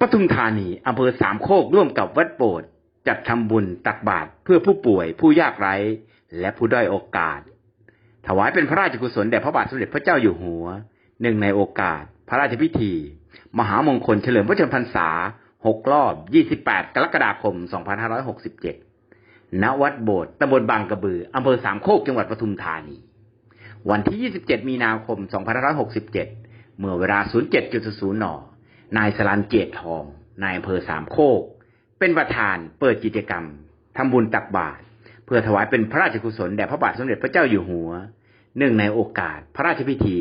ปทุมธานีอำเภอสามโคกร่วมกับวัดโบสถ์จัดทำบุญตักบาตรเพื่อผู้ป่วยผู้ยากไร้ และผู้ด้อยโอกาส ถวายเป็นพระราชกุศลแด่พระบาทสมเด็จพระเจ้าอยู่หัวหนึ่งในโอกาส พระราชพิธี มหามงคลเฉลิมพระชนมพรรษา6รอบ 28 กรกฎาคม 2567 ณ วัดโบสถ์ตำบลบางกระบืออำเภอสามโคกจังหวัดปทุมธานี วันที่ 27 มีนาคม 2567 เมื่อเวลา 07.00 น นายสลันเกียรติทองนายอำเภอสามโคก เป็นประธานเปิดกิจกรรมทำบุญตักบาตรเพื่อถวายเป็นพระราชกุศลแด่พระบาทสมเด็จพระเจ้าอยู่หัวเนื่องในโอกาสพระราชพิธี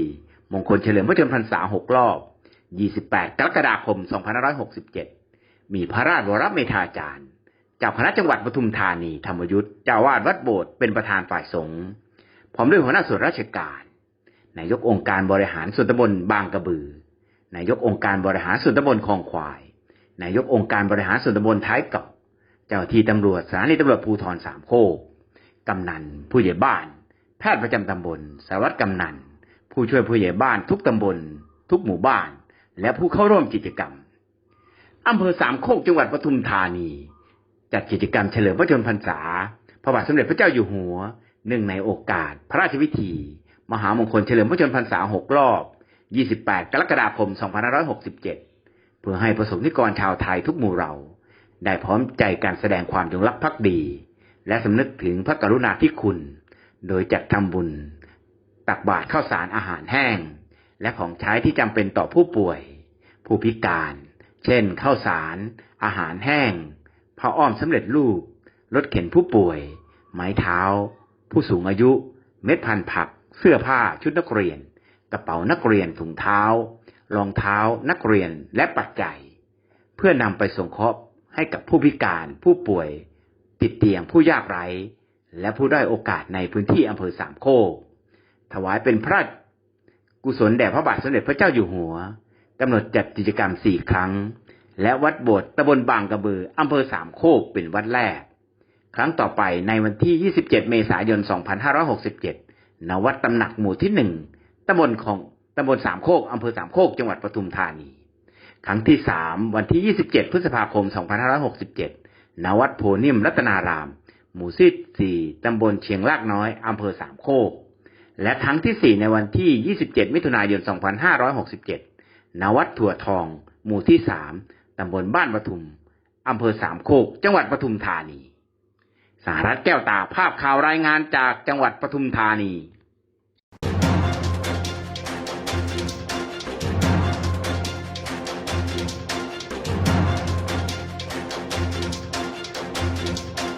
มงคลเฉลิมพระชนมพรรษา6รอบ 28 กรกฎาคม 2567 มีพระราชวรเมธาจารย์จ้าคณะจังหวัดปทุมธานีธรรมยุทธ์เจ้าวาดวัดโบสถ์เป็นประธานฝ่ายสงฆ์พร้อมด้วยหัวหน้าส่วนราชการ นายกองค์การบริหารส่วนตำบลบางกระบือ นายกองค์การบริหารส่วนตำบลคลองควาย นายกองค์การบริหารส่วนตำบลท้ายเก่าเจ้าที่ตำรวจสถานีตำรวจภูธรสามโคกกำนัน ผู้ใหญ่บ้าน แพทย์ประจำตำบลสารวัตรกำนัน ผู้ช่วยผู้ใหญ่บ้านทุกตำบล ทุกหมู่บ้าน และผู้เข้าร่วมกิจกรรมอำเภอสามโคกจังหวัดปทุมธานี จัดกิจกรรมเฉลิมพระชนมพรรษา พระบาทสมเด็จพระเจ้าอยู่หัว เนื่องในโอกาส พระราชพิธี มหามงคลเฉลิมพระชนมพรรษา6รอบ 28 กรกฎาคม 2567 เพื่อให้ประสงค์นิกรชาวไทยทุกหมู่เรา ได้พร้อมใจการแสดงความจงรักภักดี และสำนึกถึงพระกรุณาธิคุณ โดยจัดทำบุญ ตักบาตรข้าวสารอาหารแห้ง และของใช้ที่จำเป็นต่อผู้ป่วย ผู้พิการ เช่นข้าวสาร อาหารแห้งผ้าอ้อมสำเร็จรูป รถเข็นผู้ป่วย ไม้เท้า ผู้สูงอายุ เม็ดพันธุ์ผัก เสื้อผ้าชุดนักเรียน กระเป๋านักเรียนถุงเท้ารองเท้านักเรียนและปัจจัย เพื่อนำไปส่งเคราะห์ให้กับผู้พิการผู้ป่วย ติดเตียงผู้ยากไร้ และผู้ได้อยโอกาสในพื้นที่อำเภอสามโคกถวายเป็นพระกุศลแด่พระบาทสมเด็จพระเจ้าอยู่หัวกำหนดจัดกิจกรรมสี่ครั้ง และวัดโบสถ์ตำบลบางกระบืออำเภอสามโคกเป็นวัดแรก ครั้งต่อไปในวันที่ 27 เมษายน 2567 ณ วัดตำหนักหมู่ที่หนึ่ง ตำบลของตำบลสามโคกอำเภอสามโคกจังหวัดปทุมธานี ครั้งที่สามวันที่ 27 พฤษภาคม 2567ณวัดโพนิมรัตนาราม หมู่ที่สี่ตำบลเชียงรากน้อยอำเภอสามโคก และครั้งที่สี่ในวันที่ 27 มิถุนายน 2567ณวัดถั่วทอง หมู่ที่สามตำบลบ้านปทุมอำเภอสามโคก จังหวัดปทุมธานีสหรัฐแก้วตาภาพข่าวรายงานจากจังหวัดปทุมธานี